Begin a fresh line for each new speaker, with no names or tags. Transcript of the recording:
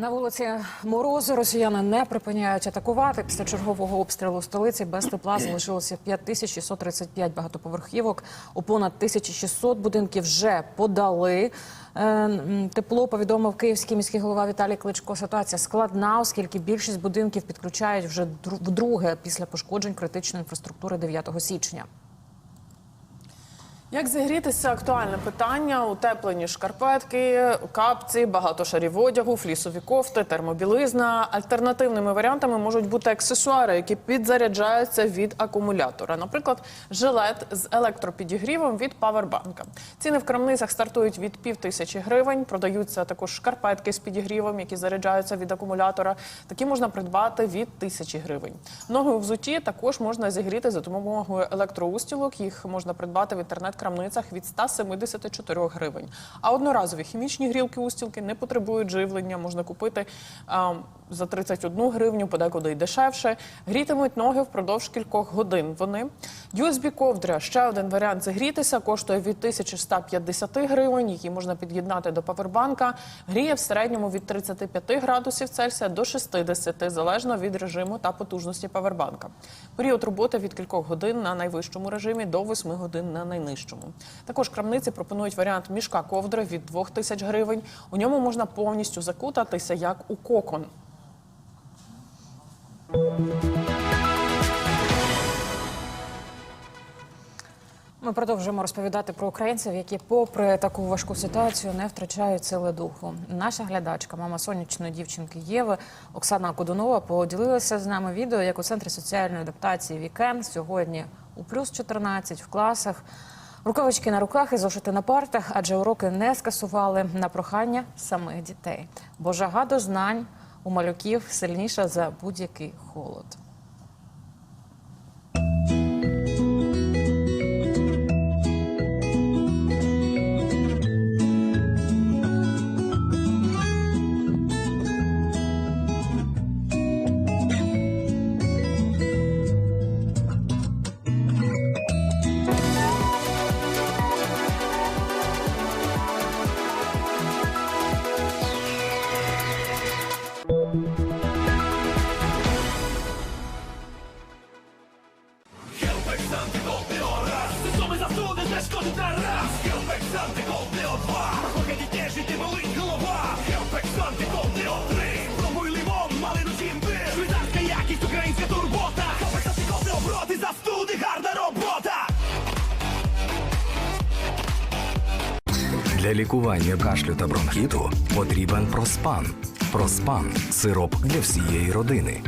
На вулиці Морозу росіяни не припиняють атакувати. Після чергового обстрілу столиці без тепла залишилося 5635 багатоповерхівок. У понад 1600 будинків вже подали. е, Тепло повідомив київський міський голова Віталій Кличко. Ситуація складна, оскільки більшість будинків підключають вже дру- вдруге після пошкоджень критичної інфраструктури 9 січня.
Як зігрітися актуальне питання: утеплені шкарпетки, капці, багато шарів одягу, флісові кофти, термобілизна. Альтернативними варіантами можуть бути аксесуари, які підзаряджаються від акумулятора. Наприклад, жилет з електропідігрівом від павербанка. Ціни в крамницях стартують від пів тисячі гривень. Продаються також шкарпетки з підігрівом, які заряджаються від акумулятора. Такі можна придбати від тисячі гривень. Ноги у взуті також можна зігріти за допомогою електроустілок. Їх можна придбати в інтернет-крамницях від 174 гривень. А одноразові хімічні грілки устілки не потребують живлення. Можна купити а, за 31 гривню, подекуди й дешевше. Грітимуть ноги впродовж кількох годин. Вони USB ковдра ще один варіант зігрітися коштує від 1150 гривень. Її можна під'єднати до павербанка. Гріє в середньому від 35 градусів Цельсія до 60, залежно від режиму та потужності павербанка. Період роботи від кількох годин на найвищому режимі до 8 годин на найнижчому. Також крамниці пропонують варіант мішка ковдри від 2000 гривень. У ньому можна повністю закутатися як у кокон.
Ми продовжуємо розповідати про українців, які, попри таку важку ситуацію, не втрачають сили духу. Наша глядачка, мама сонячної дівчинки Єви Оксана Кодунова, поділилася з нами відео, як у центрі соціальної адаптації Вікенд сьогодні у плюс 14 в класах. Рукавички на руках і зошити на партах, адже уроки не скасували на прохання самих дітей. Бо жага до знань у малюків сильніша за будь-який холод.
Засуди, не шкодить на раз Хелпекс антикол два Поки дітей жити болить голова Хелпекс антикол три Пробуй лимон, малину чимбир Швейцарська якість, українська турбота Хелпекс антикол оброти, застуди, гарна робота
Для лікування кашлю та бронхіту потрібен проспан. Проспан сироп для всієї родини.